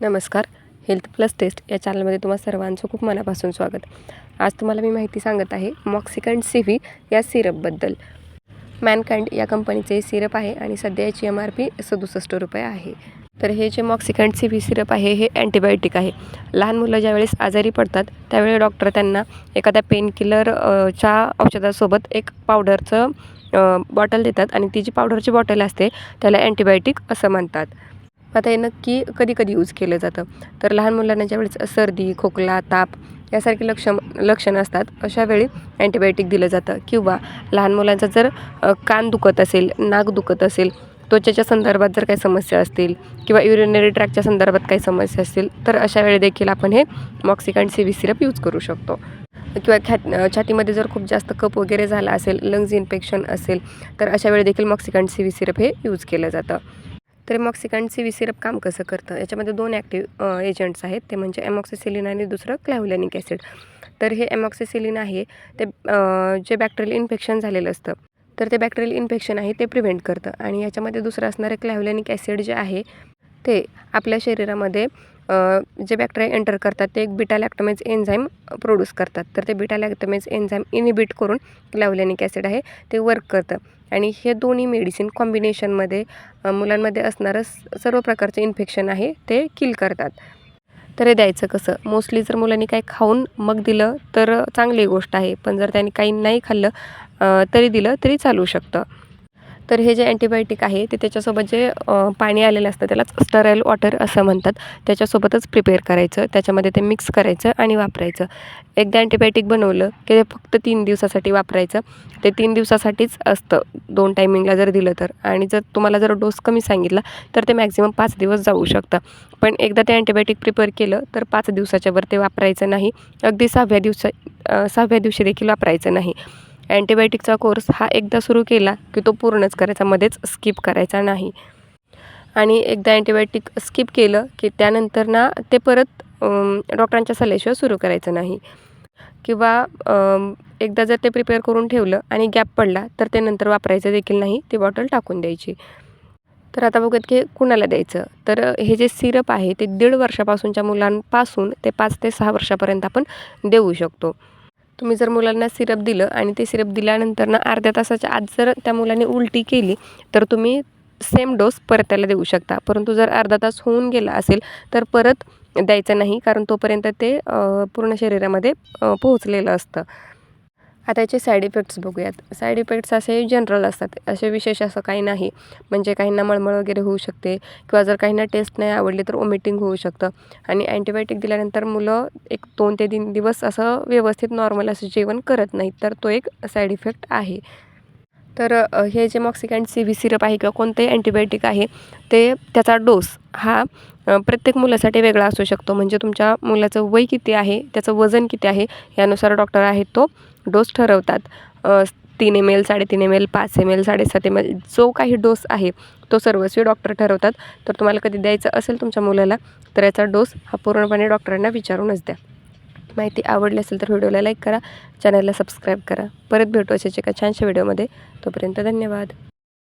नमस्कार health plus taste या चॅनलमध्ये तुम्हा सर्वांचं खूप मनापासून स्वागत. आज तुम्हाला मी माहिती सांगत आहे मॉक्सिकंड सी व्ही या सिरपबद्दल. मॅनकँड या कंपनीचे सिरप आहे आणि सध्या याची एम आर पी सदुसष्ट रुपये आहे. तर हे जे मॉक्सिकंड सी व्ही सिरप आहे हे अँटीबायोटिक आहे. लहान मुलं ज्यावेळेस आजारी पडतात त्यावेळी डॉक्टर त्यांना एखाद्या पेनकिलरच्या औषधासोबत एक पावडरचं बॉटल देतात आणि ती जी पावडरची बॉटल असते त्याला अँटीबायोटिक असं म्हणतात. आता हे नक्की कधी कधी यूज केलं जातं. तर लहान मुलांना ज्यावेळेस सर्दी खोकला ताप यासारखी लक्ष लक्षणं असतात अशा वेळी अँटीबायोटिक दिलं जातं. किंवा लहान मुलांचा जर कान दुखत असेल नाक दुखत असेल त्वचेच्या संदर्भात जर काही समस्या असतील किंवा युरिनरी ट्रॅकच्या संदर्भात काही समस्या असतील तर अशा वेळी देखील आपण हे Moxikind C V syrup use करू शकतो. किंवा ख्या छातीमध्ये जर खूप जास्त कप वगैरे झाला असेल लंग्ज इन्फेक्शन असेल तर अशा वेळी देखील मॉक्सिकँड सी व्ही सिरप हे यूज केलं जातं. तर मॉक्सिकँड सी व्ही सिरप काम कसं करतं? याच्यामध्ये दोन ॲक्टिव्ह एजंट्स आहेत. ते म्हणजे एमॉक्सिसिलिन आणि दुसरं क्लॅव्हलॅनिक ॲसिड. तर हे एमॉक्सिसिलिन आहे. ते जे बॅक्टेरियल इन्फेक्शन झालेलं असतं तर ते बॅक्टेरियल इन्फेक्शन आहे ते प्रिव्हेंट करतं. आणि याच्यामध्ये दुसरं असणारं क्लॅव्हलॅनिक ॲसिड जे आहे ते आपल्या शरीरामध्ये जे बॅक्टेरिया एंटर करतात ते एक बिटा लॅक्टमेज एन्झाईम प्रोड्यूस करतात. तर ते बिटा लॅक्टमेज एन्झाईम इनिबिट करून लावलेनिक ॲसिड आहे ते वर्क करतं. आणि हे दोन्ही मेडिसिन कॉम्बिनेशनमध्ये मुलांमध्ये असणारं स- सर्व प्रकारचे इन्फेक्शन आहे ते किल करतात. तर हे द्यायचं कसं? मोस्टली जर मुलांनी काही खाऊन मग दिलं तर चांगली गोष्ट आहे. पण जर त्यांनी काही नाही खाल्लं तरी दिलं तरी चालू शकतं. तर हे जे अँटीबायोटिक आहे ते त्याच्यासोबत जे पाणी आलेलं असतं त्यालाच स्टराईल वॉटर असं म्हणतात. त्याच्यासोबतच प्रिपेअर करायचं. त्याच्यामध्ये ते मिक्स करायचं आणि वापरायचं. एकदा अँटीबायोटिक बनवलं की ते फक्त तीन दिवसासाठी वापरायचं. ते तीन दिवसासाठीच असतं. दोन टायमिंगला जर दिलं तर. आणि जर तुम्हाला जर डोस कमी सांगितला तर ते मॅक्झिमम पाच दिवस जाऊ शकतं. पण एकदा ते अँटीबायोटिक प्रिपेअर केलं तर पाच दिवसाच्यावर ते वापरायचं नाही. अगदी सहाव्या दिवसा सहाव्या दिवशी देखील वापरायचं नाही. अँटीबायोटिकचा कोर्स हा एकदा सुरू केला की तो पूर्णच करायचा मध्येच स्किप करायचा नाही. आणि एकदा अँटीबायोटिक स्किप केलं की त्यानंतर ना ते परत डॉक्टरांच्या सल्ल्याशिवाय सुरू करायचं नाही. किंवा एकदा जर ते प्रिपेअर करून ठेवलं आणि गॅप पडला तर ते नंतर वापरायचं देखील नाही ती बॉटल टाकून द्यायची. तर आता बघूयात की कुणाला द्यायचं? तर हे जे सिरप आहे ते दीड वर्षापासूनच्या मुलांपासून ते पाच ते सहा वर्षापर्यंत आपण देऊ शकतो. तुम्ही जर मुलांना सिरप दिलं आणि ते सिरप दिल्यानंतर ना अर्ध्या तासाच्या आत जर त्या मुलाने उलटी केली तर तुम्ही सेम डोस परत त्याला देऊ शकता. परंतु जर अर्धा तास होऊन गेला असेल तर परत द्यायचं नाही कारण तोपर्यंत ते पूर्ण शरीरामध्ये पोहोचलेलं असतं. आता याचे साईड इफेक्ट्स बघूयात. साईड इफेक्ट्स असे जनरल असतात. असे विशेष असं काही नाही. म्हणजे काहींना मळमळ वगैरे होऊ शकते किंवा जर काहींना टेस्ट नाही आवडली तर ओमिटिंग होऊ शकतं. आणि अँटीबायोटिक दिल्यानंतर मुलं एक दोन ते तीन दिवस असं व्यवस्थित नॉर्मल असं जेवण करत नाहीत. तर तो एक साईड इफेक्ट आहे. तर हे जे मॉक्सिकँड सी व्ही सिरप आहे किंवा कोणतंही अँटीबायोटिक आहे ते त्याचा डोस हा प्रत्येक मुलासाठी वेगळा असू शकतो. म्हणजे तुमच्या मुलाचं वय किती आहे त्याचं वजन किती आहे यानुसार डॉक्टर आहेत तो. डोस ठरवतात. तीन एम एल साडेतीन एम एल पाच एम एल साडेसात एम एल जो काही डोस आहे तो सर्वस्वी डॉक्टर ठरवतात. तर तुम्हाला कधी द्यायचं असेल तुमच्या मुलाला तर याचा डोस हा पूर्णपणे डॉक्टरांना विचारूनच द्या. माहिती आवडली असेल तर व्हिडिओला लाईक करा चॅनलला सबस्क्राईब करा. परत भेटू अशाच एका छानशा व्हिडिओमध्ये. तोपर्यंत धन्यवाद.